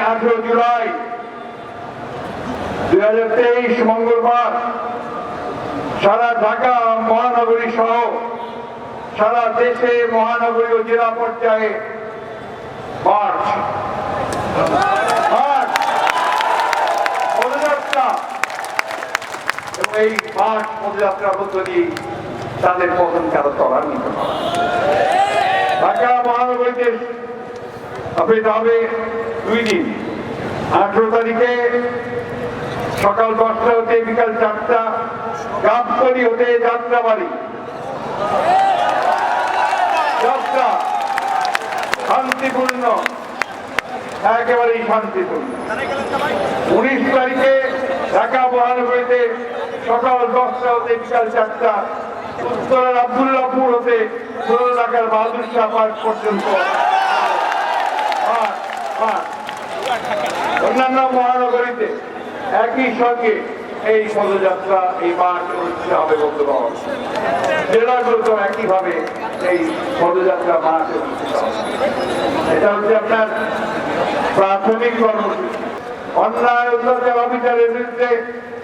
আঠেরো জুলাই দুই হাজার তেইশ সারা ঢাকা মহানগরী সহ সারা দেশে মহানগরী ও জেলা পর্যায়ে মার্চ। পদযাত্রা। এবং এই মার্চ পদযাত্রার মধ্য দিয়ে তাদের পতনকে আরও ত্বরান্বিত করা ঢাকা মহানগরীতে দুই দিন। তারিখে সকাল দশটা হতে বিকাল চারটা হতে যাত্রা শান্তিপূর্ণ, একেবারেই শান্তিপূর্ণ। উনিশ তারিখে ঢাকা মহানগরীতে সকাল দশটা হতে বিকাল চারটা উত্তরের আবদুল্লাপুর হতে ষোলো ঢাকার বাহাদুর শাহ পার্ক পর্যন্ত। অন্যান্য মহানগরীতে একই সঙ্গে এই পদযাত্রা, এই মাঠ অনুষ্ঠিত হবে বন্ধুগণ। জেলাগুলোতে একইভাবে এই পদযাত্রা মাঠ অনুষ্ঠিত হবে। এটা হচ্ছে আপনার প্রাথমিক কর্মসূচি।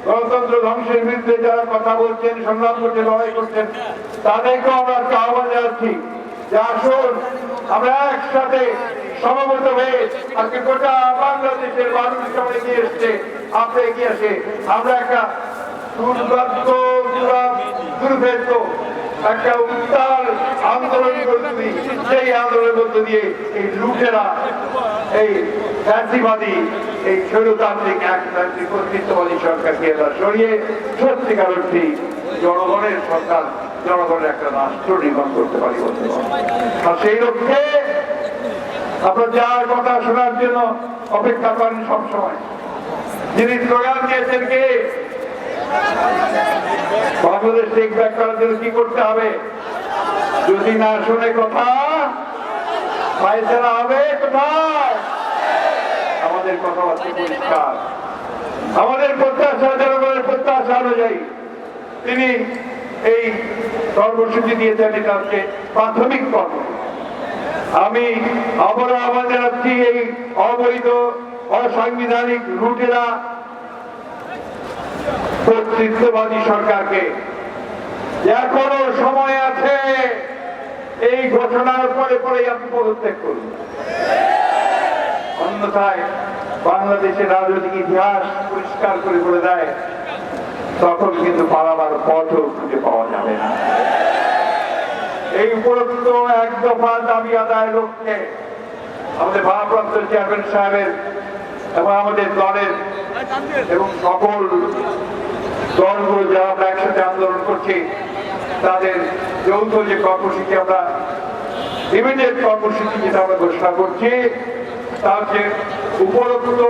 গণতন্ত্র ধ্বংসের বিরুদ্ধে যারা কথা বলছেন, সংগ্রাম করছেন, লড়াই করছেন, তাদেরকেও আমরা একটা জানাচ্ছি যে আসুন, আমরা একসাথে সমবেত হয়ে আজকে গোটা বাংলাদেশের মানুষ এগিয়ে এসছে আপনি এগিয়ে আসে। আমরা একটা দুর্ভাগ্য, দুর্ভেদ্য একটা উত্তাল আন্দোলন করছি। সেই আন্দোলনের মধ্য দিয়ে এই লুটেরা, এই ফ্যাসিবাদী, এই স্বৈরতান্ত্রিক একতান্ত্রিক কর্তৃত্ববাদী সরকারকে এরা সরিয়ে সত্যিকার অর্থে জনগণের সরকার, জনগণের একটা রাষ্ট্র নির্মাণ করতে পারি। আর সেই লক্ষ্যে আপনার যার কথা শোনার জন্য অপেক্ষা করেন সবসময়। যিনি স্লোগান দিয়েছেন কে? বাংলাদেশ টেক ব্যাক করার জন্য কি করতে হবে? যদি না শুনে কথা পায়চারা হবে কোথায়? আমাদের কথা পরিষ্কার। আমাদের প্রত্যাশা, জনগণের প্রত্যাশা অনুযায়ী তিনি এই কর্মসূচি দিয়েছেন এটা হচ্ছে প্রাথমিক কর্ম। আমি আবারও আহ্বান জানাচ্ছি এই অবৈধ, অসাংবিধানিক রুটেরা কর্তৃত্ববাদী সরকারকে। এখনও সময় আছে এই ঘোষণার পরে পরে আপনি পদত্যাগ করুন। অন্যথায় বাংলাদেশের রাজনৈতিক ইতিহাস পরিষ্কার করে বলে দেয়, তখন কিন্তু পালাবার পথও খুঁজে পাওয়া যাবে না। এই উপরোক্ত এক দফা দাবি আদায়ের লক্ষ্যে আমাদের ভারপ্রাপ্ত চেয়ারম্যান সাহেবের এবং আমাদের দলের এবং সকল দলগুলো যারা আমরা একসাথে আন্দোলন করছি, তাদের যৌথ যে কর্মসূচি আমরা ইমিডিয়েট কর্মসূচি যেটা আমরা ঘোষণা করছি তা হচ্ছে উপরোক্ত